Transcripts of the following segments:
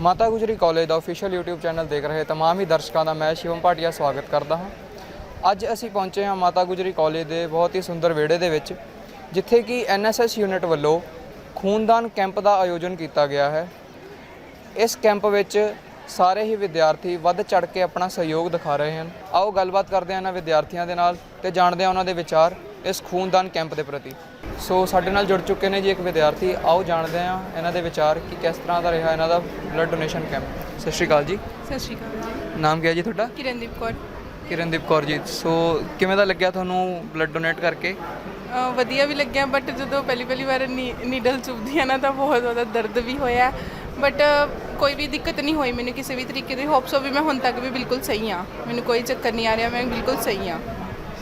ਮਾਤਾ ਗੁਜਰੀ ਕਾਲਜ ਦਾ official YouTube channel ਦੇਖ ਰਹੇ ਤਮਾਮ ਹੀ ਦਰਸ਼ਕਾਂ ਦਾ ਮੈਂ ਸ਼ਿਵਮ ਭਾਟੀਆ ਸਵਾਗਤ ਕਰਦਾ ਹਾਂ। ਅੱਜ ਅਸੀਂ ਪਹੁੰਚੇ ਹਾਂ ਮਾਤਾ ਗੁਜਰੀ ਕਾਲਜ ਦੇ ਬਹੁਤ ਹੀ ਸੁੰਦਰ ਵਿਹੜੇ ਦੇ ਵਿੱਚ, ਜਿੱਥੇ ਕਿ NSS ਯੂਨਿਟ ਵੱਲੋਂ ਖੂਨਦਾਨ ਕੈਂਪ ਦਾ ਆਯੋਜਨ ਕੀਤਾ ਗਿਆ ਹੈ। ਇਸ ਕੈਂਪ ਵਿੱਚ ਸਾਰੇ ਹੀ ਵਿਦਿਆਰਥੀ ਵੱਧ ਚੜ ਕੇ ਆਪਣਾ ਸਹਿਯੋਗ ਦਿਖਾ ਰਹੇ ਹਨ। ਆਓ ਗੱਲਬਾਤ ਕਰਦੇ ਹਾਂ ਇਹਨਾਂ ਵਿਦਿਆਰਥੀਆਂ ਦੇ ਨਾਲ ਤੇ ਜਾਣਦੇ ਹਾਂ ਉਹਨਾਂ ਦੇ ਵਿਚਾਰ ਇਸ ਖੂਨਦਾਨ ਕੈਂਪ ਦੇ ਪ੍ਰਤੀ। ਸੋ ਸਾਡੇ ਨਾਲ ਜੁੜ ਚੁੱਕੇ ਨੇ ਜੀ ਇੱਕ ਵਿਦਿਆਰਥੀ। ਆਓ ਜਾਣਦੇ ਹਾਂ ਇਹਨਾਂ ਦੇ ਵਿਚਾਰ ਕਿ ਕਿਸ ਤਰ੍ਹਾਂ ਦਾ ਰਿਹਾ ਇਹਨਾਂ ਦਾ ਬਲੱਡ ਡੋਨੇਸ਼ਨ ਕੈਂਪ ਸਤਿ ਸ਼੍ਰੀ ਅਕਾਲ ਜੀ। ਸਤਿ ਸ਼੍ਰੀ ਅਕਾਲ ਜੀ। ਨਾਮ ਕੀ ਹੈ ਜੀ ਤੁਹਾਡਾ? ਕਿਰਨਦੀਪ ਕੌਰ। ਕਿਰਨਦੀਪ ਕੌਰ ਜੀ। ਸੋ ਕਿਵੇਂ ਦਾ ਲੱਗਿਆ ਤੁਹਾਨੂੰ ਬਲੱਡ ਡੋਨੇਟ ਕਰਕੇ? ਵਧੀਆ ਵੀ ਲੱਗਿਆ ਬਟ ਜਦੋਂ ਪਹਿਲੀ ਪਹਿਲੀ ਵਾਰ ਨੀਡਲ ਚੁਭਦੀ ਆ ਨਾ ਤਾਂ ਬਹੁਤ ਜ਼ਿਆਦਾ ਦਰਦ ਵੀ ਹੋਇਆ। ਬਟ ਕੋਈ ਵੀ ਦਿੱਕਤ ਨਹੀਂ ਹੋਈ ਮੈਨੂੰ ਕਿਸੇ ਵੀ ਤਰੀਕੇ ਦੀ। ਹੋਪਸ ਹੋ ਵੀ ਮੈਂ ਹੁਣ ਤੱਕ ਵੀ ਬਿਲਕੁਲ ਸਹੀ ਆ ਮੈਨੂੰ ਕੋਈ ਚੱਕਰ ਨਹੀਂ ਆ ਰਿਹਾ ਮੈਂ ਬਿਲਕੁਲ ਸਹੀ ਆ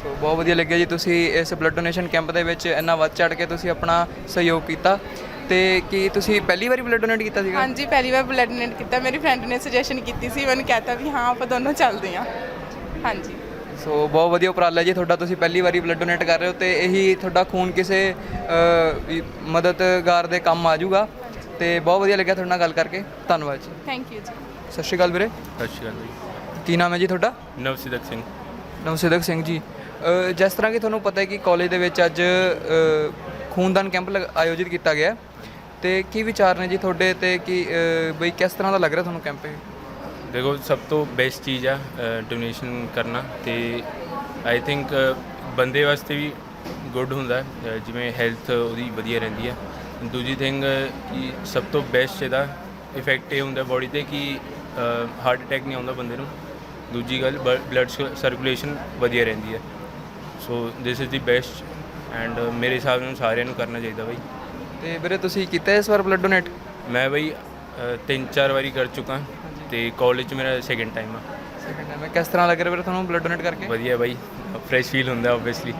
ਸੋ ਬਹੁਤ ਵਧੀਆ ਲੱਗਿਆ ਜੀ ਤੁਸੀਂ ਇਸ ਬਲੱਡ ਡੋਨੇਸ਼ਨ ਕੈਂਪ ਦੇ ਵਿੱਚ ਇੰਨਾ ਵੱਧ ਚੜ ਕੇ ਤੁਸੀਂ ਆਪਣਾ ਸਹਿਯੋਗ ਕੀਤਾ। ਤੇ ਕੀ ਤੁਸੀਂ ਪਹਿਲੀ ਵਾਰੀ ਬਲੱਡ ਡੋਨੇਟ ਕੀਤਾ ਸੀਗਾ? ਹਾਂਜੀ ਪਹਿਲੀ ਵਾਰ ਬਲੱਡ ਡੋਨੇਟ ਕੀਤਾ। ਮੇਰੀ ਫਰੈਂਡ ਨੇ ਸੁਜੈਸ਼ਨ ਕੀਤੀ ਸੀ ਮੈਨੂੰ ਕਹਤਾ ਵੀ ਹਾਂ ਆਪਾਂ ਦੋਨੋਂ ਚੱਲਦੇ ਆ ਹਾਂਜੀ। ਸੋ ਬਹੁਤ ਵਧੀਆ ਉਪਰਾਲਾ ਜੀ ਤੁਹਾਡਾ। ਤੁਸੀਂ ਪਹਿਲੀ ਵਾਰੀ ਬਲੱਡ ਡੋਨੇਟ ਕਰ ਰਹੇ ਹੋ ਤੇ ਇਹੀ ਤੁਹਾਡਾ ਖੂਨ ਕਿਸੇ ਵੀ ਮਦਦਗਾਰ ਦੇ ਕੰਮ ਆ ਜਾਊਗਾ। ਤੇ ਬਹੁਤ ਵਧੀਆ ਲੱਗਿਆ ਤੁਹਾਡੇ ਨਾਲ ਗੱਲ ਕਰਕੇ। ਧੰਨਵਾਦ ਜੀ। ਥੈਂਕ ਯੂ ਜੀ। ਸਤਿ ਸ਼੍ਰੀ ਅਕਾਲ ਵੀਰੇ। ਸਤਿ ਸ਼੍ਰੀ ਅਕਾਲ ਜੀ। ਕੀ ਨਾਮ ਹੈ ਜੀ ਤੁਹਾਡਾ? ਨਵਸਿਦਕ ਸਿੰਘ। ਨਵਸਿਦਕ ਸਿੰਘ ਜੀ। ਅ, ਜਿਸ ਤਰ੍ਹਾਂ ਕਿ ਤੁਹਾਨੂੰ ਪਤਾ ਹੈ ਕਿ ਕਾਲਜ ਦੇ ਵਿੱਚ ਅੱਜ ਅ, ਖੂਨਦਾਨ ਕੈਂਪ ਲਗ- ਆਯੋਜਿਤ ਕੀਤਾ ਗਿਆ। ਹੈ। ਤੇ ਕੀ ਵਿਚਾਰ ਨੇ ਜੀ ਤੁਹਾਡੇ ਤੇ ਕਿ ਅ, ਬਈ ਕਿਸ ਤਰ੍ਹਾਂ ਦਾ ਲੱਗ ਰਿਹਾ ਤੁਹਾਨੂੰ ਕੈਂਪ ਇਹ? ਦੇਖੋ ਸਭ ਤੋਂ ਬੈਸਟ ਚੀਜ਼ ਆ ਡੋਨੇਸ਼ਨ ਕਰਨਾ ਤੇ ਆਈ ਥਿੰਕ ਬੰਦੇ ਵਾਸਤੇ ਵੀ ਗੁੱਡ ਹੁੰਦਾ। ਹੈ, ਅ, ਜਿਵੇਂ ਹੈਲਥ ਉਹਦੀ ਵਧੀਆ ਰਹਿੰਦੀ ਹੈ ਦੂਜੀ ਥਿੰਗ ਕਿ ਸਭ ਤੋਂ ਬੈਸਟ ਇਹਦਾ ਇਫੈਕਟ ਇਹ ਹੁੰਦਾ ਬੋਡੀ ਤੇ ਕਿ ਹਾਰਟ ਅਟੈਕ ਨਹੀਂ ਆਉਂਦਾ ਬੰਦੇ ਨੂੰ। ਦੂਜੀ ਗੱਲ ਬਲੱਡ ਸਰਕੂਲੇਸ਼ਨ ਵਧੀਆ ਰਹਿੰਦੀ ਹੈ। So this is the best and ਮੇਰੇ ਹਿਸਾਬ ਨਾਲ ਸਾਰਿਆਂ ਨੂੰ ਕਰਨਾ ਚਾਹੀਦਾ ਬਾਈ। ਤੇ ਵੀਰੇ ਤੁਸੀਂ ਕੀਤਾ ਇਸ ਵਾਰ ਬਲੱਡ ਡੋਨੇਟ ਮੈਂ ਬਈ ਤਿੰਨ ਚਾਰ ਵਾਰੀ ਕਰ ਚੁੱਕਾ ਤੇ ਕਾਲਜ 'ਚ ਮੇਰਾ ਸੈਕਿੰਡ ਟਾਈਮ ਆ। ਸੈਕਿੰਡ ਟਾਈਮ ਕਿਸ ਤਰ੍ਹਾਂ ਲੱਗ ਰਿਹਾ ਵੀਰੇ ਤੁਹਾਨੂੰ ਬਲੱਡ ਡੋਨੇਟ ਕਰਕੇ? ਵਧੀਆ ਬਾਈ ਫਰੈਸ਼ ਫੀਲ ਹੁੰਦਾ ਆਬਵੀਅਸਲੀ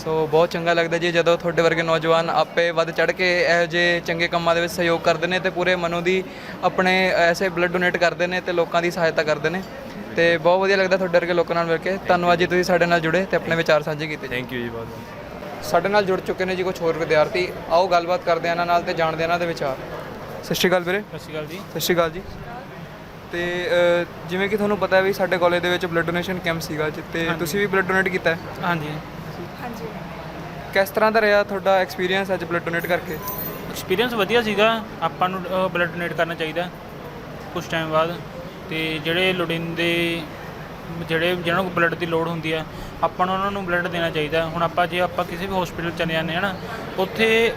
ਸੋ ਬਹੁਤ ਚੰਗਾ ਲੱਗਦਾ ਜੀ ਜਦੋਂ ਤੁਹਾਡੇ ਵਰਗੇ ਨੌਜਵਾਨ ਆਪੇ ਵੱਧ ਚੜ ਕੇ ਇਹੋ ਜਿਹੇ ਚੰਗੇ ਕੰਮਾਂ ਦੇ ਵਿੱਚ ਸਹਿਯੋਗ ਕਰਦੇ ਨੇ ਤੇ ਪੂਰੇ ਮਨੋਂ ਦੀ ਆਪਣੇ ਐਸੇ ਬਲੱਡ ਡੋਨੇਟ ਕਰਦੇ ਨੇ ਤੇ ਲੋਕਾਂ ਦੀ ਸਹਾਇਤਾ ਕਰਦੇ ਨੇ। ਤੇ ਬਹੁਤ ਵਧੀਆ ਲੱਗਦਾ ਤੁਹਾਡੇ ਵਰਗੇ ਲੋਕਾਂ ਨਾਲ ਮਿਲ ਕੇ। ਧੰਨਵਾਦ ਜੀ ਤੁਸੀਂ ਸਾਡੇ ਨਾਲ ਜੁੜੇ ਤੇ ਆਪਣੇ ਵਿਚਾਰ ਸਾਂਝੇ ਕੀਤੇ ਥੈਂਕ ਯੂ ਜੀ ਬਹੁਤ ਬਹੁਤ। ਸਾਡੇ ਨਾਲ ਜੁੜ ਚੁੱਕੇ ਨੇ ਜੀ ਕੁਝ ਹੋਰ ਵਿਦਿਆਰਥੀ। ਆਓ ਗੱਲਬਾਤ ਕਰਦੇ ਹਾਂ ਇਹਨਾਂ ਨਾਲ ਤੇ ਜਾਣਦੇ ਇਹਨਾਂ ਦੇ ਵਿਚਾਰ। ਸਤਿ ਸ਼੍ਰੀ ਅਕਾਲ ਵੀਰੇ। ਸਤਿ ਸ਼੍ਰੀ ਅਕਾਲ ਜੀ। ਸਤਿ ਸ਼੍ਰੀ ਅਕਾਲ ਜੀ। ਤੇ ਜਿਵੇਂ ਕਿ ਤੁਹਾਨੂੰ ਪਤਾ ਹੈ ਵੀ ਸਾਡੇ ਕਾਲਜ ਦੇ ਵਿੱਚ ਬਲੱਡ ਡੋਨੇਸ਼ਨ ਕੈਂਪ ਸੀਗਾ ਜਿੱਤੇ ਤੁਸੀਂ ਵੀ ਬਲੱਡ ਡੋਨੇਟ ਕੀਤਾ ਹੈ? ਹਾਂਜੀ। ਕਿਸ ਤਰ੍ਹਾਂ ਦਾ ਰਿਹਾ ਤੁਹਾਡਾ ਐਕਸਪੀਰੀਅੰਸ ਅੱਜ ਬਲੱਡ ਡੋਨੇਟ ਕਰਕੇ? ਐਕਸਪੀਰੀਅੰਸ ਵਧੀਆ ਸੀਗਾ। ਆਪਾਂ ਨੂੰ ਬਲੱਡ ਡੋਨੇਟ ਕਰਨਾ ਚਾਹੀਦਾ ਕੁਝ ਟਾਈਮ ਬਾਅਦ। ਤੇ ਜਿਹੜੇ ਲੋੜੀਂਦੇ, ਜਿਹੜੇ, ਜਿਹਨਾਂ ਨੂੰ ਬਲੱਡ ਦੀ ਲੋੜ ਹੁੰਦੀ ਆ, ਆਪਾਂ ਨੂੰ ਉਹਨਾਂ ਨੂੰ ਬਲੱਡ ਦੇਣਾ ਚਾਹੀਦਾ। ਹੁਣ ਆਪਾਂ, ਜੇ ਆਪਾਂ ਕਿਸੇ ਵੀ ਹਸਪੀਟਲ ਚਲੇ ਜਾਂਦੇ ਹਾਂ ਨਾ, ਉੱਥੇ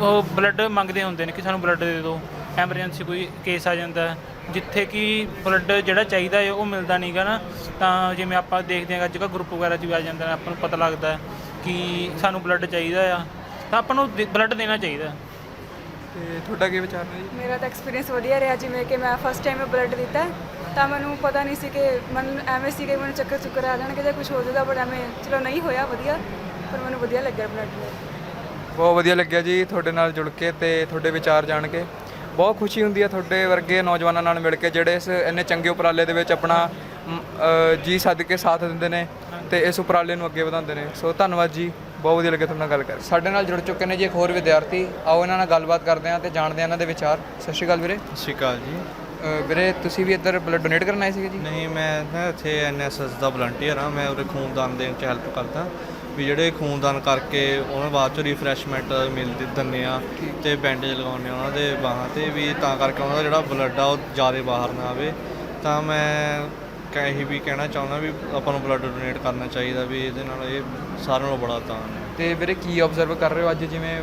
ਉਹ ਬਲੱਡ ਮੰਗਦੇ ਹੁੰਦੇ ਨੇ ਕਿ ਸਾਨੂੰ ਬਲੱਡ ਦੇ ਦਿਓ। ਐਮਰਜੈਂਸੀ ਕੋਈ ਕੇਸ ਆ ਜਾਂਦਾ। ਜਿੱਥੇ ਕਿ ਬਲੱਡ ਜਿਹੜਾ ਚਾਹੀਦਾ ਹੈ, ਉਹ ਮਿਲਦਾ ਨਹੀਂਗਾ ਨਾ, ਤਾਂ ਜਿਵੇਂ ਆਪਾਂ ਦੇਖਦੇ ਹਾਂ ਅੱਜ ਕੱਲ੍ਹ ਗਰੁੱਪ ਵਗੈਰਾ 'ਚ ਵੀ ਆ ਜਾਂਦਾ, ਆਪਾਂ ਨੂੰ ਪਤਾ ਲੱਗਦਾ। ਕਿ ਸਾਨੂੰ ਬਲੱਡ ਚਾਹੀਦਾ ਆ ਤਾਂ ਆਪਾਂ ਨੂੰ ਬਲੱਡ ਦੇਣਾ ਚਾਹੀਦਾ। ਤੇ ਤੁਹਾਡਾ ਕੀ ਵਿਚਾਰ ਨੇ ਜੀ? ਮੇਰਾ ਤਾਂ ਐਕਸਪੀਰੀਅੰਸ ਵਧੀਆ ਰਿਹਾ ਜਿਵੇਂ ਕਿ ਮੈਂ ਫਸਟ ਟਾਈਮ ਬਲੱਡ ਦਿੱਤਾ ਹੈ, ਤਾਂ ਮੈਨੂੰ ਪਤਾ ਨਹੀਂ ਸੀ ਕਿ ਮਨ ਐਵੇਂ ਸੀ ਕਿ ਮੈਨੂੰ ਚੱਕਰ ਚੁੱਕਰ ਆ ਜਾਣਗੇ ਜਾਂ ਕੁਝ ਹੋ ਜਾਊਗਾ ਬਟ ਐਵੇਂ ਚਲੋ ਨਹੀਂ ਹੋਇਆ ਵਧੀਆ ਪਰ ਮੈਨੂੰ ਵਧੀਆ ਲੱਗਿਆ ਬਲੱਡ ਲੈ ਬਹੁਤ ਵਧੀਆ ਲੱਗਿਆ ਜੀ ਤੁਹਾਡੇ ਨਾਲ ਜੁੜ ਕੇ ਤੇ ਤੁਹਾਡੇ ਵਿਚਾਰ ਜਾਣ ਕੇ। ਬਹੁਤ ਖੁਸ਼ੀ ਹੁੰਦੀ ਹੈ ਤੁਹਾਡੇ ਵਰਗੇ ਨੌਜਵਾਨਾਂ ਨਾਲ ਮਿਲ ਕੇ ਜਿਹੜੇ ਇਸ ਇੰਨੇ ਚੰਗੇ ਉਪਰਾਲੇ ਦੇ ਵਿੱਚ ਆਪਣਾ ਮ, ਅ, ਜੀ ਸੱਦ ਕੇ ਸਾਥ ਦਿੰਦੇ ਨੇ। ਤੇ ਇਸ ਉਪਰਾਲੇ ਨੂੰ ਅੱਗੇ ਵਧਾਉਂਦੇ ਨੇ ਸੋ ਧੰਨਵਾਦ ਜੀ ਬਹੁਤ ਵਧੀਆ ਲੱਗਿਆ ਤੁਹਾਡੇ ਨਾਲ ਗੱਲ ਕਰ ਸਾਡੇ ਨਾਲ ਜੁੜ ਚੁੱਕੇ ਨੇ ਜੀ ਇੱਕ ਹੋਰ ਵਿਦਿਆਰਥੀ। ਆਓ ਇਹਨਾਂ ਨਾਲ ਗੱਲਬਾਤ ਕਰਦੇ ਹਾਂ ਤੇ ਜਾਣਦੇ ਹਾਂ ਇਹਨਾਂ ਦੇ ਵਿਚਾਰ। ਸਤਿ ਸ਼੍ਰੀ ਅਕਾਲ ਵੀਰੇ। ਸਤਿ ਸ਼੍ਰੀ ਅਕਾਲ ਜੀ। ਅ, ਵੀਰੇ ਤੁਸੀਂ ਵੀ ਇੱਧਰ ਬਲੱਡ ਡੋਨੇਟ ਕਰਨ ਆਏ ਸੀਗੇ ਜੀ? ਨਹੀਂ ਮੈਂ ਨਾ ਇੱਥੇ ਐਨਐਸਐਸ ਦਾ ਵਲੰਟੀਅਰ ਹਾਂ। ਮੈਂ ਉਹਦੇ ਖੂਨਦਾਨ ਦੇਣ ਚ ਹੈਲਪ ਕਰਦਾ। ਵੀ ਜਿਹੜੇ ਖੂਨਦਾਨ ਕਰਕੇ ਉਹਨਾਂ ਬਾਅਦ ਚ ਰਿਫਰੈਸ਼ਮੈਂਟ ਮਿਲਦੀ ਦਿੰਦੇ ਆ ਤੇ ਬੈਂਡੇਜ ਲਗਾਉਂਦੇ ਆ ਉਹਨਾਂ ਦੇ ਬਾਹਾਂ ਤੇ ਵੀ ਤਾਂ ਕਰਕੇ ਉਹਨਾਂ ਦਾ ਜਿਹੜਾ ਬਲੱਡ ਆ ਉਹ ਜ਼ਿਆਦਾ ਬਾਹਰ ਨਾ ਆਵੇ। ਤਾਂ ਮੈਂ ਕਹੀ ਵੀ ਕਹਿਣਾ ਚਾਹੁੰਦਾ ਵੀ ਆਪਾਂ ਨੂੰ ਬਲੱਡ ਡੋਨੇਟ ਕਰਨਾ ਚਾਹੀਦਾ ਵੀ ਇਹਦੇ ਨਾਲ ਇਹ ਸਾਰਿਆਂ ਨਾਲੋਂ ਬੜਾ ਦਾਨ ਹੈ। ਤੇ ਵੀਰੇ ਕੀ ਆਬਜ਼ਰਵ ਕਰ ਰਹੇ ਹੋ ਅੱਜ ਜਿਵੇਂ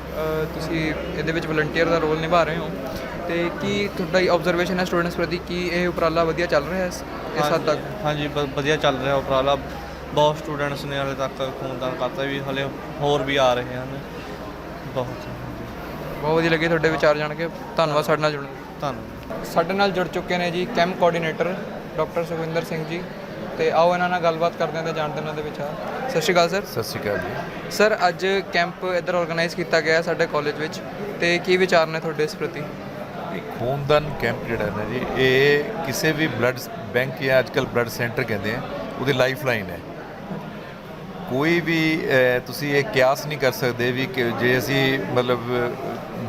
ਤੁਸੀਂ ਇਹਦੇ ਵਿੱਚ ਵਲੰਟੀਅਰ ਦਾ ਰੋਲ ਨਿਭਾ ਰਹੇ ਹੋ? ਤੇ ਕੀ ਤੁਹਾਡਾ ਆਬਜ਼ਰਵੇਸ਼ਨ ਹੈ ਸਟੂਡੈਂਟਸ ਪ੍ਰਤੀ? ਕੀ ਇਹ ਉਪਰਾਲਾ ਵਧੀਆ ਚੱਲ ਰਿਹਾ ਹੈ ਇਸ ਇਸ ਹੱਦ ਤੱਕ? ਹਾਂਜੀ ਬ- ਵਧੀਆ ਚੱਲ ਰਿਹਾ ਉਪਰਾਲਾ। ਬਹੁਤ ਸਟੂਡੈਂਟਸ ਨੇ ਹਾਲੇ ਤੱਕ ਖੂਨਦਾਨ ਕਰਤਾ ਵੀ ਹਲੇ ਹੋਰ ਵੀ ਆ ਰਹੇ ਹਨ। ਬਹੁਤ ਬਹੁਤ ਵਧੀਆ ਲੱਗੇ ਤੁਹਾਡੇ ਵਿਚਾਰ ਜਾਣ ਕੇ। ਧੰਨਵਾਦ ਸਾਡੇ ਨਾਲ ਜੁੜਨ ਲਈ। ਧੰਨਵਾਦ। ਸਾਡੇ ਨਾਲ ਜੁੜ ਚੁੱਕੇ ਨੇ ਜੀ camp coordinator doctor Sukhwinder Singh ji ਤੇ ਆਓ ਇਹਨਾਂ ਨਾਲ ਗੱਲਬਾਤ ਕਰਦੇ ਹਾਂ ਤੇ ਜਾਣਦੇ ਹਾਂ ਇਹਨਾਂ ਦੇ ਵਿਚਾਰ। ਸਤਿ ਸ਼੍ਰੀ ਅਕਾਲ ਸਰ। ਸਤਿ ਸ਼੍ਰੀ ਅਕਾਲ ਜੀ। ਸਰ ਅੱਜ ਕੈਂਪ ਇੱਧਰ ਆਰਗੇਨਾਈਜ਼ ਕੀਤਾ ਗਿਆ ਹੈ ਸਾਡੇ ਕਾਲਜ ਵਿੱਚ ਤੇ ਕੀ ਵਿਚਾਰ ਨੇ ਤੁਹਾਡੇ ਇਸ ਪ੍ਰਤੀ? ਇਹ ਖੂਨਦਾਨ ਕੈਂਪ ਜਿਹੜਾ ਹੈ ਨਾ ਜੀ ਇਹ ਕਿਸੇ ਵੀ ਬਲੱਡ ਬੈਂਕ ਜਾਂ ਅੱਜਕੱਲ ਬਲੱਡ ਸੈਂਟਰ ਕਹਿੰਦੇ ਆ ਉਹਦੀ ਲਾਈਫ ਲਾਈਨ ਹੈ। ਕੋਈ ਵੀ ਤੁਸੀਂ ਇਹ ਕਿਆਸ ਨਹੀਂ ਕਰ ਸਕਦੇ ਵੀ ਕਿ ਜੇ ਅਸੀਂ ਮਤਲਬ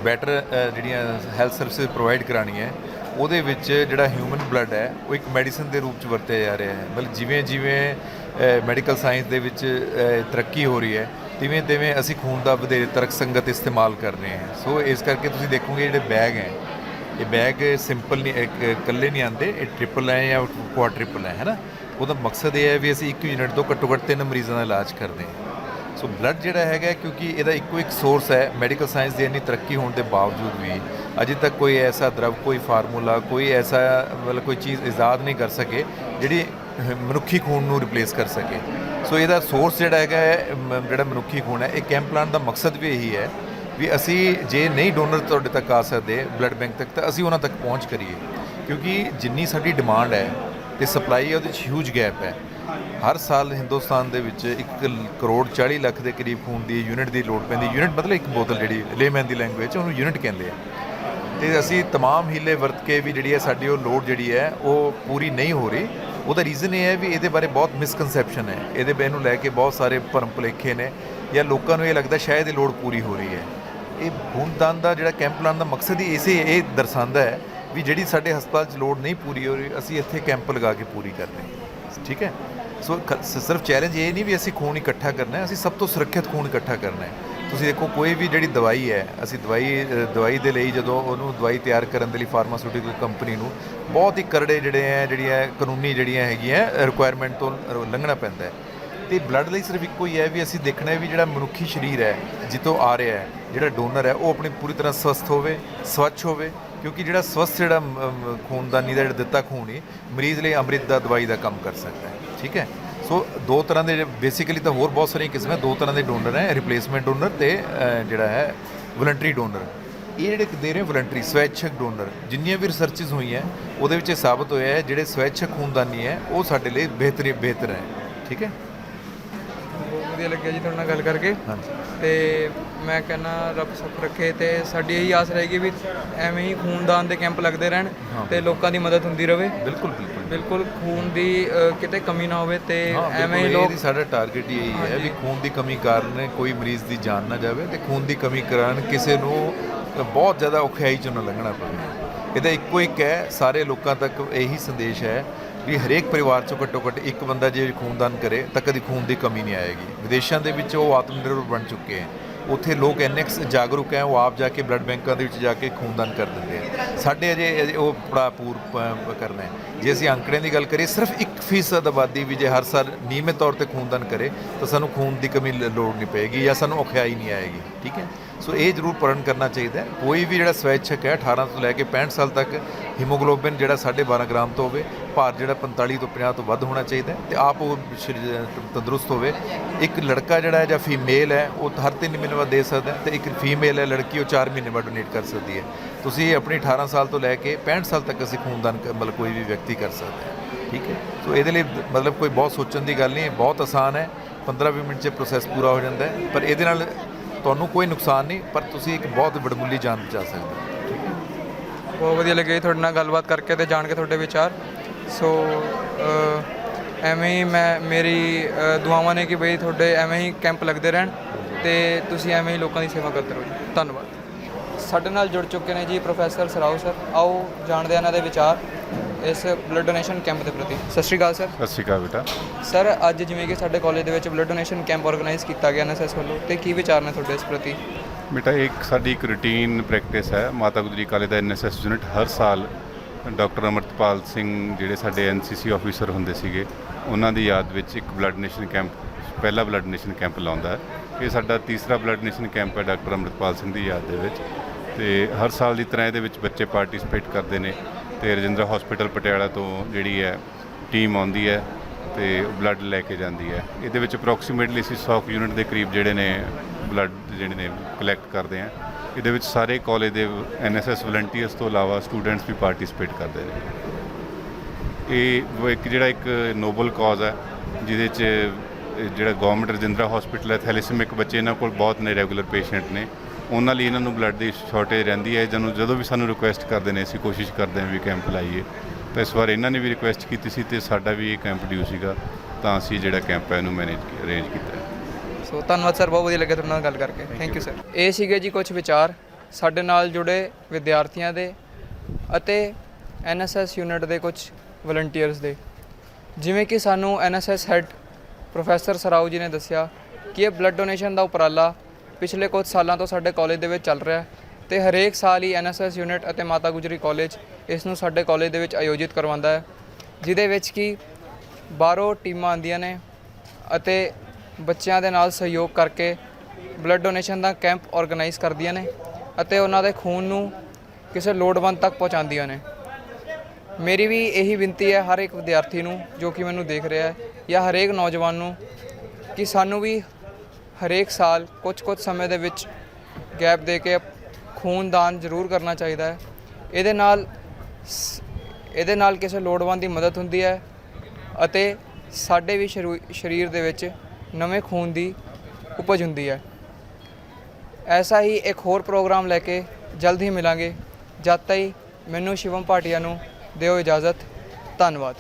ਬੈਟਰ ਜਿਹੜੀਆਂ ਹੈਲਥ ਸਰਵਿਸਿਜ਼ ਪ੍ਰੋਵਾਈਡ ਕਰਾਉਣੀਆਂ ਉਹਦੇ ਵਿੱਚ ਜਿਹੜਾ ਹਿਊਮਨ ਬਲੱਡ ਹੈ, ਉਹ ਇੱਕ ਮੈਡੀਸਨ ਦੇ ਰੂਪ ਚ ਵਰਤਿਆ ਜਾ ਰਿਹਾ ਹੈ। ਮਤਲਬ ਜਿਵੇਂ ਜਿਵੇਂ ਮੈਡੀਕਲ ਸਾਇੰਸ ਦੇ ਵਿੱਚ ਤਰੱਕੀ ਹੋ ਰਹੀ ਹੈ, ਤਿਵੇਂ ਤਿਵੇਂ ਅਸੀਂ ਖੂਨ ਦਾ ਵਧੇਰੇ ਤਰਕ ਸੰਗਤ ਇਸਤੇਮਾਲ ਕਰ ਰਹੇ ਹਾਂ। ਸੋ ਇਸ ਕਰਕੇ ਤੁਸੀਂ ਦੇਖੋਗੇ ਜਿਹੜੇ ਬੈਗ ਹੈ, ਇਹ ਬੈਗ ਸਿੰਪਲ ਨਹੀਂ ਇਕੱਲੇ ਨਹੀਂ ਆਉਂਦੇ, ਇਹ ਟ੍ਰਿਪਲ ਹੈ ਜਾਂ ਕੁਆਡ੍ਰਿਪਲ ਹੈ ਹੈਨਾ ਉਹਦਾ ਮਕਸਦ ਇਹ ਹੈ ਵੀ ਅਸੀਂ ਇੱਕ ਯੂਨਿਟ ਤੋਂ ਘੱਟੋ ਘੱਟ ਤਿੰਨ ਮਰੀਜ਼ਾਂ ਦਾ ਇਲਾਜ ਕਰਦੇ ਹਾਂ। ਸੋ ਬਲੱਡ ਜਿਹੜਾ ਹੈਗਾ ਕਿਉਂਕਿ ਇਹਦਾ ਇੱਕੋ ਇੱਕ ਸੋਰਸ ਹੈ ਮੈਡੀਕਲ ਸਾਇੰਸ ਦੀ ਇੰਨੀ ਤਰੱਕੀ ਹੋਣ ਦੇ ਬਾਵਜੂਦ ਵੀ ਅਜੇ ਤੱਕ ਕੋਈ ਐਸਾ ਦਰਵ, ਕੋਈ ਫਾਰਮੂਲਾ, ਕੋਈ ਐਸਾ ਮਤਲਬ ਕੋਈ ਚੀਜ਼ ਇਜਾਦ ਨਹੀਂ ਕਰ ਸਕੇ, ਜਿਹੜੀ ਮਨੁੱਖੀ ਖੂਨ ਨੂੰ ਰਿਪਲੇਸ ਕਰ ਸਕੇ। ਸੋ ਇਹਦਾ ਸੋਰਸ ਜਿਹੜਾ ਹੈਗਾ ਮ- ਜਿਹੜਾ ਮਨੁੱਖੀ ਖੂਨ ਹੈ, ਇਹ ਕੈਂਪ ਲਾਉਣ ਦਾ ਮਕਸਦ ਵੀ ਇਹੀ ਹੈ ਵੀ ਅਸੀਂ ਜੇ ਨਹੀਂ ਡੋਨਰ ਤੁਹਾਡੇ ਤੱਕ ਆ ਸਕਦੇ ਬਲੱਡ ਬੈਂਕ ਤੱਕ, ਤਾਂ ਅਸੀਂ ਉਹਨਾਂ ਤੱਕ ਪਹੁੰਚ ਕਰੀਏ। ਕਿਉਂਕਿ ਜਿੰਨੀ ਸਾਡੀ ਡਿਮਾਂਡ ਹੈ ਤੇ ਸਪਲਾਈ ਹੈ, ਉਹਦੇ 'ਚ ਹਿਊਜ ਗੈਪ ਹੈ। ਹਰ ਸਾਲ ਹਿੰਦੁਸਤਾਨ ਦੇ ਵਿੱਚ 1 ਕਰੋੜ 40 ਲੱਖ ਦੇ ਕਰੀਬ ਖੂਨ ਦੀ ਯੂਨਿਟ ਦੀ ਲੋੜ ਪੈਂਦੀ ਯੂਨਿਟ ਮਤਲਬ ਇੱਕ ਬੋਤਲ ਜਿਹੜੀ ਲੇਮੈਨ ਦੀ ਲੈਂਗੁਏਜ ਉਹਨੂੰ ਯੂਨਿਟ ਕਹਿੰਦੇ ਆ ਤੇ ਅਸੀਂ तमाम ਹੀਲੇ ਵਰਤ ਕੇ ਵੀ ਜਿਹੜੀ ਹੈ ਸਾਡੀ ਉਹ ਲੋੜ ਜਿਹੜੀ ਹੈ ਉਹ ਪੂਰੀ ਨਹੀਂ ਹੋ ਰਹੀ ਉਹਦਾ ਰੀਜ਼ਨ ਇਹ ਹੈ ਵੀ ਇਹਦੇ ਬਾਰੇ ਬਹੁਤ ਮਿਸਕਨਸੈਪਸ਼ਨ ਹੈ ਇਹਦੇ ਬੇ ਨੂੰ ਲੈ ਕੇ ਬਹੁਤ ਸਾਰੇ ਭਰਮ ਭੁਲੇਖੇ ਨੇ ਜਾਂ ਲੋਕਾਂ ਨੂੰ ਇਹ ਲੱਗਦਾ ਸ਼ਾਇਦ ਇਹ ਲੋੜ ਪੂਰੀ ਹੋ ਰਹੀ ਹੈ ਇਹ ਖੂਨਦਾਨ ਦਾ ਜਿਹੜਾ ਕੈਂਪ ਲਾਉਣ ਦਾ ਮਕਸਦ ਹੀ ਇਸੇ ਇਹ ਦਰਸਾਉਂਦਾ ਹੈ ਵੀ ਜਿਹੜੀ ਸਾਡੇ ਹਸਪਤਾਲ 'ਚ ਲੋੜ ਨਹੀਂ ਪੂਰੀ ਹੋ ਰਹੀ ਅਸੀਂ ਇੱਥੇ ਕੈਂਪ ਲਗਾ ਕੇ ਪੂਰੀ ਕਰਦੇ ਹਾਂ ਠੀਕ ਹੈ? ਸੋ ਸਿਰਫ ਚੈਲੰਜ ਇਹ ਨਹੀਂ ਵੀ ਅਸੀਂ ਖੂਨ ਇਕੱਠਾ ਕਰਨਾ ਹੈ, ਅਸੀਂ ਸਭ ਤੋਂ ਸੁਰੱਖਿਅਤ ਖੂਨ ਇਕੱਠਾ ਕਰਨਾ ਹੈ। ਤੁਸੀਂ ਦੇਖੋ, ਕੋਈ ਵੀ ਜਿਹੜੀ ਦਵਾਈ ਹੈ, ਅਸੀਂ ਦਵਾਈ ਦਵਾਈ ਦੇ ਲਈ ਜਦੋਂ ਉਹਨੂੰ ਦਵਾਈ ਤਿਆਰ ਕਰਨ ਦੇ ਲਈ ਫਾਰਮਾਸਿਊਟੀਕਲ ਕੰਪਨੀ ਨੂੰ ਬਹੁਤ ਹੀ ਕਰੜੇ ਜਿਹੜੇ ਹੈ, ਜਿਹੜੀਆਂ ਕਾਨੂੰਨੀ ਜਿਹੜੀਆਂ ਹੈਗੀਆਂ ਰਿਕੁਆਇਰਮੈਂਟ ਤੋਂ ਲੰਘਣਾ ਪੈਂਦਾ ਹੈ। ਤੇ ਬਲੱਡ ਲਈ ਸਿਰਫ ਇੱਕੋ ਹੀ ਹੈ ਵੀ ਅਸੀਂ ਦੇਖਣਾ ਹੈ ਵੀ ਜਿਹੜਾ ਮਨੁੱਖੀ ਸਰੀਰ ਹੈ, ਜਿੱਤੋਂ ਆ ਰਿਹਾ ਹੈ, ਜਿਹੜਾ ਡੋਨਰ ਹੈ, ਉਹ ਆਪਣੀ ਪੂਰੀ ਤਰ੍ਹਾਂ ਸਵਸਥ ਹੋਵੇ, ਸਵੱਛ ਹੋਵੇ ਕਿਉਂਕਿ ਜਿਹੜਾ ਸਵਸਥ ਜਿਹੜਾ ਖੂਨਦਾਨੀ ਦਾ ਜਿਹੜਾ ਦਿੱਤਾ ਖੂਨ ਹੈ ਮਰੀਜ਼ ਲਈ ਅੰਮ੍ਰਿਤ ਦਾ ਦਵਾਈ ਦਾ ਕੰਮ ਕਰ ਸਕਦਾ ਹੈ ਠੀਕ ਹੈ? ਸੋ ਦੋ ਤਰ੍ਹਾਂ ਦੇ ਬੇਸਿਕਲੀ ਤਾਂ ਹੋਰ ਬਹੁਤ ਸਾਰੀਆਂ ਕਿਸਮਾਂ ਦੋ ਤਰ੍ਹਾਂ ਦੇ ਡੋਨਰ ਹੈ ਰਿਪਲੇਸਮੈਂਟ ਡੋਨਰ ਤੇ ਅ, ਜਿਹੜਾ ਹੈ ਵਲੰਟਰੀ ਡੋਨਰ ਇਹ ਜਿਹੜੇ ਦੇ ਰਹੇ ਵਲੰਟਰੀ ਸਵੈਚਕ ਡੋਨਰ ਜਿੰਨੀਆਂ ਵੀ ਰਿਸਰਚਸ ਹੋਈਆਂ ਉਹਦੇ ਵਿੱਚ ਇਹ ਸਾਬਤ ਹੋਇਆ ਹੈ ਜਿਹੜੇ ਸਵੈਚਕ ਖੂਨਦਾਨੀ ਹੈ ਉਹ ਸਾਡੇ ਲਈ ਬਿਹਤਰੀ ਬਿਹਤਰ ਹੈ ਠੀਕ ਹੈ? ਵਧੀਆ ਲੱਗਿਆ ਜੀ ਤੁਹਾਡੇ ਨਾਲ ਗੱਲ ਕਰਕੇ। ਤੇ ਮੈਂ ਕਹਿੰਦਾ ਰੱਬ ਸੁੱਖ ਰੱਖੇ ਤੇ ਸਾਡੀ ਇਹੀ ਆਸ ਰਹੇਗੀ ਵੀ ਐਵੇਂ ਹੀ ਖੂਨਦਾਨ ਦੇ ਕੈਂਪ ਲੱਗਦੇ ਰਹਿਣ ਤੇ ਲੋਕਾਂ ਦੀ ਮਦਦ ਹੁੰਦੀ ਰਹੇ ਬਿਲਕੁਲ ਬਿਲਕੁਲ। ਬਿਲਕੁਲ ਖੂਨ ਦੀ ਅ, ਕਿਤੇ ਕਮੀ ਨਾ ਹੋਵੇ ਤੇ ਐਵੇਂ ਹੀ ਲੋਕ ਇਹਦੀ ਸਾਡਾ ਟਾਰਗੇਟ ਹੀ ਇਹੀ ਹੈ ਵੀ ਖੂਨ ਦੀ ਕਮੀ ਕਾਰਨ ਕੋਈ ਮਰੀਜ਼ ਦੀ ਜਾਨ ਨਾ ਜਾਵੇ ਤੇ ਖੂਨ ਦੀ ਕਮੀ ਕਾਰਨ ਕਿਸੇ ਨੂੰ ਬਹੁਤ ਜ਼ਿਆਦਾ ਔਖਿਆਈ ਚੋਂ ਨਾ ਲੰਘਣਾ ਪਵੇ। ਇਹਦਾ ਇੱਕੋ ਇੱਕ ਹੈ ਸਾਰੇ ਲੋਕਾਂ ਤੱਕ ਇਹੀ ਸੰਦੇਸ਼ ਹੈ ਵੀ ਹਰੇਕ ਪਰਿਵਾਰ ਚੋਂ ਘੱਟੋ ਘੱਟ ਇੱਕ ਬੰਦਾ ਜੇ ਖੂਨਦਾਨ ਕਰੇ, ਤਾਂ ਕਦੀ ਖੂਨ ਦੀ ਕਮੀ ਨਹੀਂ ਆਏਗੀ। ਵਿਦੇਸ਼ਾਂ ਦੇ ਵਿੱਚ ਉਹ ਆਤਮ ਨਿਰਭਰ ਬਣ ਚੁੱਕੇ ਹੈ। ਉੱਥੇ ਲੋਕ ਇੰਨੇ ਜਾਗਰੂਕ ਹੈ, ਉਹ ਆਪ ਜਾ ਕੇ ਬਲੱਡ ਬੈਂਕਾਂ ਦੇ ਵਿੱਚ ਜਾ ਕੇ ਖੂਨਦਾਨ ਕਰ ਦਿੰਦੇ ਆ ਸਾਡੇ ਅਜੇ ਉਹ ਬੜਾ ਪੂਰ ਕਰਨਾ ਹੈ। ਜੇ ਅਸੀਂ ਅੰਕੜਿਆਂ ਦੀ ਗੱਲ ਕਰੀਏ, ਸਿਰਫ 1% ਆਬਾਦੀ ਵੀ ਜੇ ਹਰ ਸਾਲ ਨਿਯਮਿਤ ਤੌਰ ਤੇ ਖੂਨਦਾਨ ਕਰੇ, ਤਾਂ ਸਾਨੂੰ ਖੂਨ ਦੀ ਕਮੀ ਲ- ਲੋੜ ਨਹੀਂ ਪਏਗੀ ਜਾਂ ਸਾਨੂੰ ਔਖਿਆਈ ਨਹੀਂ ਆਏਗੀ, ਠੀਕ ਹੈ? ਸੋ ਇਹ ਜ਼ਰੂਰ ਪੜਨ ਕਰਨਾ ਚਾਹੀਦਾ ਕੋਈ ਵੀ ਜਿਹੜਾ ਸਵੈਚਕ ਹੈ 18 ਤੋਂ ਲੈ ਕੇ 65 ਸਾਲ ਤੱਕ ਹੀਮੋਗਲੋਬਿਨ ਜਿਹੜਾ 12.5 ਗ੍ਰਾਮ ਤੋਂ ਹੋਵੇ, ਭਾਰ ਜਿਹੜਾ 45 ਤੋਂ 50 ਤੋਂ ਵੱਧ ਹੋਣਾ ਚਾਹੀਦਾ ਹੈ ਤੇ ਆਪ ਉਹ ਸਰੀਰ ਤੰਦਰੁਸਤ ਹੋਵੇ। ਇੱਕ ਲੜਕਾ ਜਿਹੜਾ ਹੈ ਜਾਂ ਫੀਮੇਲ ਹੈ, ਉਹ ਹਰ 3 ਮਹੀਨੇ ਬਾਅਦ ਦੇ ਸਕਦਾ ਹੈ ਤੇ ਇੱਕ ਫੀਮੇਲ ਹੈ, ਲੜਕੀ ਉਹ 4 ਮਹੀਨੇ ਬਾਅਦ ਡੋਨੇਟ ਕਰ ਸਕਦੀ ਹੈ। ਤੁਸੀਂ ਆਪਣੀ 18 ਸਾਲ ਤੋਂ ਲੈ ਕੇ 65 ਸਾਲ ਤੱਕ ਅਸੀਂ ਖੂਨਦਾਨ ਮਤਲਬ ਕੋਈ ਵੀ ਵਿਅਕਤੀ ਕਰ ਸਕਦਾ ਹੈ। ਠੀਕ ਹੈ? ਸੋ ਇਹਦੇ ਲਈ ਮਤਲਬ ਕੋਈ ਬਹੁਤ ਸੋਚਣ ਦੀ ਗੱਲ ਨਹੀਂ ਹੈ, ਬਹੁਤ ਆਸਾਨ ਹੈ। 15-20 ਮਿੰਟ 'ਚ ਪ੍ਰੋਸੈਸ ਪੂਰਾ ਹੋ ਜਾਂਦਾ ਹੈ। ਪਰ ਇਹਦੇ ਨਾਲ ਤੁਹਾਨੂੰ ਕੋਈ ਨੁਕਸਾਨ ਨਹੀਂ, ਪਰ ਤੁਸੀਂ ਇੱਕ ਬਹੁਤ ਵਡਮੁੱਲੀ ਜਾਨ ਬਚਾ ਸਕਦੇ ਹੋ। ਬਹੁਤ ਵਧੀਆ ਲੱਗਿਆ ਜੀ ਤੁਹਾਡੇ ਨਾਲ ਗੱਲਬਾਤ ਕਰਕੇ ਤੇ ਜਾਣ ਕੇ ਤੁਹਾਡੇ ਵਿਚਾਰ। ਸੋ ਐਵੇਂ ਹੀ ਮੈਂ ਮੇਰੀ ਦੁਆਵਾਂ ਨੇ ਕਿ ਬਈ ਤੁਹਾਡੇ ਐਵੇਂ ਹੀ ਕੈਂਪ ਲੱਗਦੇ ਰਹਿਣ ਤੇ ਤੁਸੀਂ ਐਵੇਂ ਹੀ ਲੋਕਾਂ ਦੀ ਸੇਵਾ ਕਰਦੇ ਰਹੋ ਜੀ। ਧੰਨਵਾਦ। ਸਾਡੇ ਨਾਲ ਜੁੜ ਚੁੱਕੇ ਨੇ ਜੀ ਪ੍ਰੋਫੈਸਰ ਸਰਾਓ ਸਰ। ਆਓ ਜਾਣਦੇ ਹਾਂ ਇਹਨਾਂ ਦੇ ਵਿਚਾਰ ਇਸ ਬਲੱਡ ਡੋਨੇਸ਼ਨ ਕੈਂਪ ਦੇ ਪ੍ਰਤੀ। ਸਤਿ ਸ਼੍ਰੀ ਅਕਾਲ ਸਰ। ਸਤਿ ਸ਼੍ਰੀ ਅਕਾਲ ਬੇਟਾ। ਸਰ ਅੱਜ ਜਿਵੇਂ ਕਿ ਸਾਡੇ ਕਾਲਜ ਦੇ ਵਿੱਚ ਬਲੱਡ ਡੋਨੇਸ਼ਨ ਕੈਂਪ ਆਰਗੇਨਾਈਜ਼ ਕੀਤਾ ਗਿਆ ਐਨਐਸਐਸ ਵੱਲੋਂ ਤੇ ਕੀ ਵਿਚਾਰ ਨੇ ਤੁਹਾਡੇ ਇਸ ਪ੍ਰਤੀ? ਬੇਟਾ, ਇੱਕ ਸਾਡੀ ਇੱਕ ਰੂਟੀਨ ਪ੍ਰੈਕਟਿਸ ਹੈ। ਮਾਤਾ ਗੁਜਰੀ ਕਾਲੇ ਦਾ ਐਨਐਸਐਸ ਯੂਨਿਟ ਹਰ ਸਾਲ ਡਾਕਟਰ ਅਮਰਤਪਾਲ ਸਿੰਘ ਜਿਹੜੇ ਸਾਡੇ ਐਨਸੀਸੀ ਆਫੀਸਰ ਹੁੰਦੇ ਸੀਗੇ, ਉਹਨਾਂ ਦੀ ਯਾਦ ਵਿੱਚ ਇੱਕ ਬਲੱਡ ਡੋਨੇਸ਼ਨ ਕੈਂਪ ਪਹਿਲਾ ਬਲੱਡ ਡੋਨੇਸ਼ਨ ਕੈਂਪ ਲਾਉਂਦਾ ਹੈ। ਇਹ ਸਾਡਾ ਤੀਸਰਾ ਬਲੱਡ ਡੋਨੇਸ਼ਨ ਕੈਂਪ ਹੈ ਡਾਕਟਰ ਅਮਰਤਪਾਲ ਸਿੰਘ ਦੀ ਯਾਦ ਦੇ ਵਿੱਚ। ਤੇ ਹਰ ਸਾਲ ਦੀ ਤਰ੍ਹਾਂ ਇਹਦੇ ਵਿੱਚ ਬੱਚੇ ਪਾਰਟਿਸਿਪੇਟ ਕਰਦੇ ਨੇ। ਤੇ ਰਜਿੰਦਰਾ ਹਸਪੀਟਲ ਪਟਿਆਲਾ ਤੋਂ ਜਿਹੜੀ ਹੈ ਟੀਮ ਆਉਂਦੀ ਹੈ ਤੇ ਬਲੱਡ ਲੈ ਕੇ ਜਾਂਦੀ ਹੈ। ਇਹਦੇ ਵਿੱਚ ਅਪਰੋਕਸੀਮੇਟਲੀ ਅਸੀਂ 100 ਯੂਨਿਟ ਦੇ ਕਰੀਬ ਜਿਹੜੇ ਨੇ ਬਲੱਡ ਜਿਹੜੇ ਨੇ ਕਲੈਕਟ ਕਰਦੇ ਆ, ਇਹਦੇ ਵਿੱਚ ਸਾਰੇ ਕਾਲਜ ਦੇ ਐਨਐਸਐਸ ਵਲੰਟੀਅਰਸ ਤੋਂ ਇਲਾਵਾ ਸਟੂਡੈਂਟਸ ਵੀ ਪਾਰਟਿਸਿਪੇਟ ਕਰਦੇ ਨੇ। ਇਹ ਇੱਕ ਜਿਹੜਾ ਇੱਕ ਨੋਬਲ ਕਾਜ਼ ਹੈ ਜਿਹਦੇ 'ਚ ਜਿਹੜਾ ਗਵਰਨਮੈਂਟ ਰਜਿੰਦਰਾ ਹਸਪੀਟਲ ਹੈ ਥੈਲੇਸੀਮਿਕ ਬੱਚੇ ਇਹਨਾਂ ਕੋਲ ਬਹੁਤ ਨੇ ਰੈਗੂਲਰ ਪੇਸ਼ੈਂਟ ਨੇ। ਉਹਨਾਂ ਲਈ ਇਹਨਾਂ ਨੂੰ ਬਲੱਡ ਦੀ ਸ਼ਾਰਟੇਜ ਰਹਿੰਦੀ ਹੈ ਜਦੋਂ ਜਦੋਂ ਵੀ ਸਾਨੂੰ ਰਿਕੁਐਸਟ ਕਰਦੇ ਨੇ, ਅਸੀਂ ਕੋਸ਼ਿਸ਼ ਕਰਦੇ ਹਾਂ ਵੀ ਕੈਂਪ ਲਾਈਏ। ਤਾਂ ਇਸ ਵਾਰ ਇਹਨਾਂ ਨੇ ਵੀ ਰਿਕੁਐਸਟ ਕੀਤੀ ਸੀ ਤੇ ਸਾਡਾ ਵੀ ਇਹ ਕੈਂਪ ਡਿਊ ਸੀਗਾ, ਤਾਂ ਅਸੀਂ ਜਿਹੜਾ ਕੈਂਪ ਹੈ ਇਹਨੂੰ ਮੈਨੇਜ ਅਰੇਂਜ ਕੀਤਾ ਸੋ ਧੰਨਵਾਦ ਸਰ ਬਹੁਤ ਵਧੀਆ ਲੱਗਿਆ ਤੁਹਾਡੇ ਨਾਲ ਗੱਲ ਕਰਕੇ। ਥੈਂਕ ਯੂ ਸਰ ਇਹ ਸੀਗੇ ਜੀ ਕੁਝ ਵਿਚਾਰ ਸਾਡੇ ਨਾਲ ਜੁੜੇ ਵਿਦਿਆਰਥੀਆਂ ਦੇ ਅਤੇ ਐਨਐਸਐਸ ਯੂਨਿਟ ਦੇ ਕੁਝ ਵਲੰਟੀਅਰਸ ਦੇ। ਜਿਵੇਂ ਕਿ ਸਾਨੂੰ ਐਨਐਸਐਸ ਹੈੱਡ ਪ੍ਰੋਫੈਸਰ ਸਰਾਓ ਜੀ ਨੇ ਦੱਸਿਆ ਕਿ ਇਹ ਬਲੱਡ ਡੋਨੇਸ਼ਨ ਦਾ ਉਪਰਾਲਾ ਪਿਛਲੇ ਕੁਝ ਸਾਲਾਂ ਤੋਂ ਸਾਡੇ ਕਾਲਜ ਦੇ ਵਿੱਚ ਚੱਲ ਰਿਹਾ ਹੈ ਤੇ ਹਰੇਕ ਸਾਲ ਹੀ ਐਨਐਸਐਸ ਯੂਨਿਟ ਅਤੇ ਮਾਤਾ ਗੁਜਰੀ ਕਾਲਜ ਇਸ ਨੂੰ ਸਾਡੇ ਕਾਲਜ ਦੇ ਵਿੱਚ ਆਯੋਜਿਤ ਕਰਵਾਉਂਦਾ ਹੈ ਜਿਹਦੇ ਵਿੱਚ ਕਿ ਬਾਹਰੋਂ ਟੀਮਾਂ ਆਉਂਦੀਆਂ ਨੇ ਅਤੇ ਬੱਚਿਆਂ ਦੇ ਨਾਲ ਸਹਿਯੋਗ ਕਰਕੇ ਬਲੱਡ ਡੋਨੇਸ਼ਨ ਦਾ ਕੈਂਪ ਆਰਗੇਨਾਈਜ਼ ਕਰਦੀਆਂ ਨੇ ਅਤੇ ਉਹਨਾਂ ਦੇ ਖੂਨ ਨੂੰ ਕਿਸੇ ਲੋੜਵੰਦ ਤੱਕ ਪਹੁੰਚਾਉਂਦੀਆਂ ਨੇ। ਮੇਰੀ ਵੀ ਇਹੀ ਬੇਨਤੀ ਹੈ ਹਰ ਇੱਕ ਵਿਦਿਆਰਥੀ ਨੂੰ ਜੋ ਕਿ ਮੈਨੂੰ ਦੇਖ ਰਿਹਾ ਹੈ ਜਾਂ ਹਰੇਕ ਨੌਜਵਾਨ ਨੂੰ ਕਿ ਸਾਨੂੰ ਵੀ ਹਰੇਕ ਸਾਲ ਕੁਝ ਕੁਝ ਸਮੇਂ ਦੇ ਵਿੱਚ ਗੈਪ ਦੇ ਕੇ ਖੂਨਦਾਨ ਜ਼ਰੂਰ ਕਰਨਾ ਚਾਹੀਦਾ ਹੈ। ਇਹਦੇ ਨਾਲ ਇਹਦੇ ਨਾਲ ਕਿਸੇ ਲੋੜਵੰਦ ਦੀ ਮਦਦ ਹੁੰਦੀ ਹੈ ਅਤੇ ਸਾਡੇ ਵੀ ਸ਼ਰੂ- ਸਰੀਰ ਦੇ ਵਿੱਚ ਨਵੇਂ ਖੂਨ ਦੀ ਉਪਜ ਹੁੰਦੀ ਹੈ। ਐਸਾ ਹੀ ਇੱਕ ਹੋਰ ਪ੍ਰੋਗਰਾਮ ਲੈ ਕੇ ਜਲਦ ਹੀ ਮਿਲਾਂਗੇ। ਜਦ ਤਾਈ ਮੈਨੂੰ ਸ਼ਿਵਮ ਭਾਟੀਆ ਨੂੰ ਦਿਓ ਇਜਾਜ਼ਤ। ਧੰਨਵਾਦ।